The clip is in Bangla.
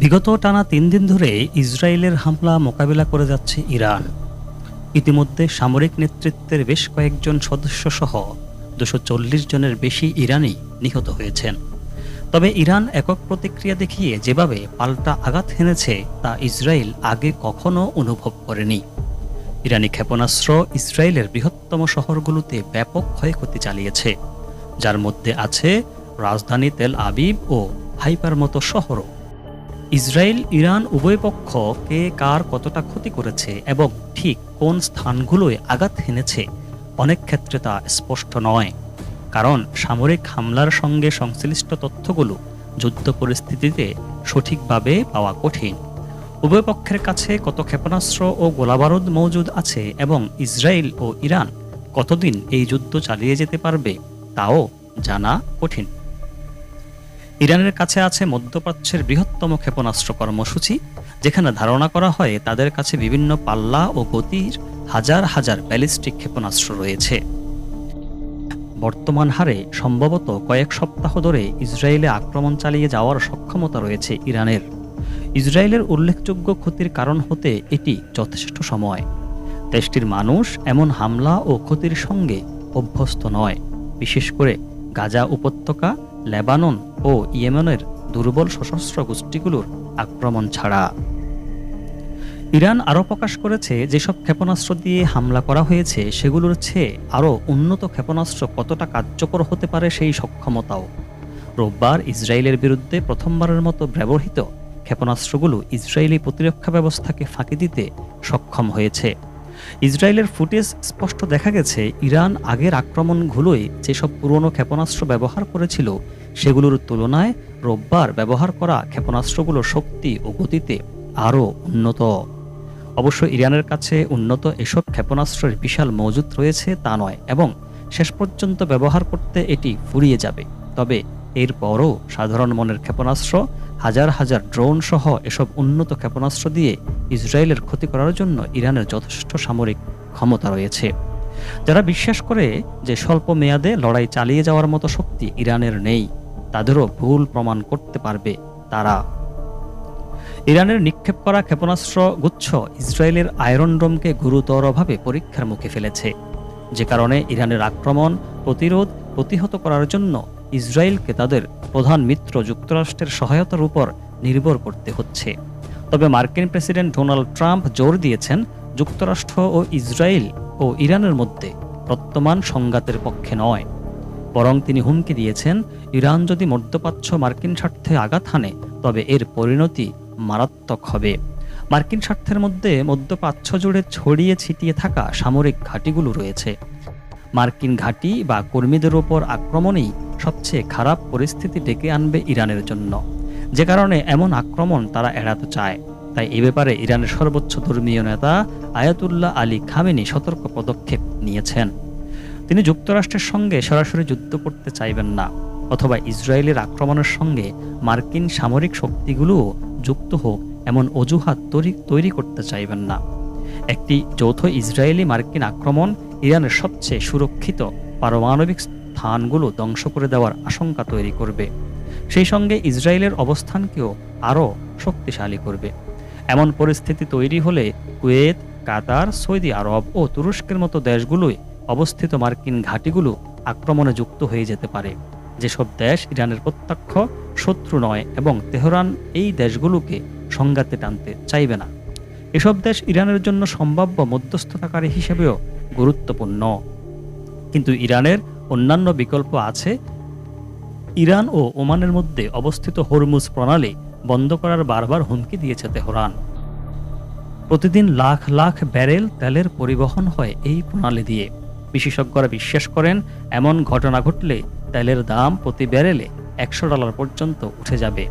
বিগত টানা তিন দিন ধরে ইসরায়েলের হামলা মোকাবিলা করে যাচ্ছে ইরান। ইতিমধ্যে সামরিক নেতৃত্বের বেশ কয়েকজন সদস্য সহ দুশো জনের বেশি ইরানি নিহত হয়েছেন। তবে ইরান একক প্রতিক্রিয়া দেখিয়ে যেভাবে পাল্টা আঘাত হেনেছে তা ইসরায়েল আগে কখনো অনুভব করেনি। ইরানি ক্ষেপণাস্ত্র ইসরায়েলের বৃহত্তম শহরগুলোতে ব্যাপক ক্ষয়ক্ষতি চালিয়েছে, যার মধ্যে আছে রাজধানী তেল আবিব ও হাইপার মতো শহরও। ইসরায়েল, ইরান উভয় পক্ষ কে কার কতটা ক্ষতি করেছে এবং ঠিক কোন স্থানগুলোয় আঘাত হেনেছে, অনেক ক্ষেত্রে তা স্পষ্ট নয়। কারণ সামরিক হামলার সঙ্গে সংশ্লিষ্ট তথ্যগুলো যুদ্ধ পরিস্থিতিতে সঠিকভাবে পাওয়া কঠিন। উভয় পক্ষের কাছে কত ক্ষেপণাস্ত্র ও গোলাবারুদ মজুদ আছে এবং ইসরায়েল ও ইরান কতদিন এই যুদ্ধ চালিয়ে যেতে পারবে, তাও জানা কঠিন। ইরানের কাছে আছে মধ্যপ্রাচ্যের বৃহত্তম ক্ষেপণাস্ত্র কর্মসূচি, যেখানে ধারণা করা হয় তাদের কাছে বিভিন্ন পাল্লা ও গতির হাজার হাজার ব্যালিস্টিক ক্ষেপণাস্ত্র রয়েছে। বর্তমান হারে সম্ভবত কয়েক সপ্তাহ ধরে ইসরায়েলে আক্রমণ চালিয়ে যাওয়ার সক্ষমতা রয়েছে ইরানের। ইসরায়েলের উল্লেখযোগ্য ক্ষতির কারণ হতে এটি যথেষ্ট সময়। দেশটির মানুষ এমন হামলা ও ক্ষতির সঙ্গে অভ্যস্ত নয়। বিশেষ করে গাজা উপত্যকা, লেবানন ও ইয়েমেনের দুর্বল সশস্ত্র গোষ্ঠীগুলোর আক্রমণ ছাড়া। ইরান আরও প্রকাশ করেছে, যেসব ক্ষেপণাস্ত্র দিয়ে হামলা করা হয়েছে, সেগুলোর চেয়ে আরও উন্নত ক্ষেপণাস্ত্র কতটা কার্যকর হতে পারে সেই সক্ষমতাও। রোববার ইসরায়েলের বিরুদ্ধে প্রথমবারের মতো ব্যবহৃত ক্ষেপণাস্ত্রগুলো ইসরায়েলি প্রতিরক্ষা ব্যবস্থাকে ফাঁকি দিতে সক্ষম হয়েছে। ইসরায়েলের ফুটেজ স্পষ্ট দেখা গেছে, ইরান আগের আক্রমণগুলোয় যেসব পুরনো ক্ষেপণাস্ত্র ব্যবহার করেছিল সেগুলোর তুলনায় রোববার ব্যবহার করা ক্ষেপণাস্ত্রগুলোর শক্তি ও গতিতে আরও উন্নত। অবশ্য ইরানের কাছে উন্নত এসব ক্ষেপণাস্ত্রের বিশাল মজুদ রয়েছে তা নয় এবং শেষ পর্যন্ত ব্যবহার করতে এটি ফুরিয়ে যাবে। তবে এরপরও সাধারণ মনের ক্ষেপণাস্ত্র, হাজার হাজার ড্রোন সহ এসব উন্নত ক্ষেপণাস্ত্র দিয়ে ইসরায়েলের ক্ষতি করার জন্য ইরানের যথেষ্ট সামরিক ক্ষমতা রয়েছে। যারা বিশ্বাস করে যে স্বল্প মেয়াদে লড়াই চালিয়ে যাওয়ার মতো শক্তি ইরানের নেই। তাদেরও ভুল প্রমাণ করতে পারবে তারা। ইরানের নিক্ষেপ করা ক্ষেপণাস্ত্র গুচ্ছ ইসরায়েলের আয়রন ডোমকে গুরুতরভাবে পরীক্ষার মুখে ফেলেছে। যে কারণে ইরানের আক্রমণ, প্রতিরোধ প্রতিহত করার জন্য ইসরায়েলকে তাদের প্রধান মিত্র যুক্তরাষ্ট্রের সহায়তার উপর নির্ভর করতে হচ্ছে। তবে মার্কিন প্রেসিডেন্ট ডোনাল্ড ট্রাম্প জোর দিয়েছেন যুক্তরাষ্ট্র ও ইসরায়েল ও ইরানের মধ্যে বর্তমান সংঘাতের পক্ষে নয়। বরং তিনি হুমকি দিয়েছেন, ইরান যদি মধ্যপ্রাচ্য মার্কিন স্বার্থে আঘাত হানে, তবে এর পরিণতি মারাত্মক হবে। মার্কিন স্বার্থের মধ্যে মধ্যপ্রাচ্য জুড়ে ছড়িয়ে ছিটিয়ে থাকা সামরিক ঘাঁটিগুলো রয়েছে। মার্কিন ঘাঁটি বা কর্মীদের ওপর আক্রমণেই সবচেয়ে খারাপ পরিস্থিতি ডেকে আনবে ইরানের জন্য। যে কারণে এমন আক্রমণ তারা এড়াতে চায়। তাই এ ব্যাপারে ইরানের সর্বোচ্চ ধর্মীয় নেতা আয়াতুল্লাহ আলী খামেনি সতর্ক পদক্ষেপ নিয়েছেন। তিনি যুক্তরাষ্ট্রের সঙ্গে সরাসরি যুদ্ধ করতে চাইবেন না, অথবা ইসরায়েলের আক্রমণের সঙ্গে মার্কিন সামরিক শক্তিগুলোও যুক্ত হোক, এমন অজুহাত তৈরি তৈরি করতে চাইবেন না। একটি যৌথ ইসরায়েলি মার্কিন আক্রমণ ইরানের সবচেয়ে সুরক্ষিত পারমাণবিক স্থানগুলো ধ্বংস করে দেওয়ার আশঙ্কা তৈরি করবে। সেই সঙ্গে ইসরায়েলের অবস্থানকেও আরও শক্তিশালী করবে। এমন পরিস্থিতি তৈরি হলে কুয়েত, কাতার, সৌদি আরব ও তুরস্কের মতো দেশগুলোই অবস্থিত মার্কিন ঘাঁটিগুলো আক্রমণে যুক্ত হয়ে যেতে পারে। যেসব দেশ ইরানের প্রত্যক্ষ, শত্রু নয় এবং তেহরান এই দেশগুলোকে সংঘাতে টানতে চাইবে না। এসব দেশ ইরানের জন্য সম্ভাব্য মধ্যস্থতাকারী হিসেবেও গুরুত্বপূর্ণ। কিন্তু ইরানের অন্যান্য বিকল্প আছে। ইরান ও ওমানের মধ্যে অবস্থিত হরমুজ প্রণালী বন্ধ করার বারবার হুমকি দিয়েছে তেহরান। প্রতিদিন লাখ লাখ ব্যারেল তেলের পরিবহন হয় এই প্রণালী দিয়ে। বিশেষজ্ঞরা বিশ্বাস করেন, এমন ঘটনা ঘটলে তেলের দাম প্রতি ব্যারেলে একশো ডলার পর্যন্ত উঠে যাবে।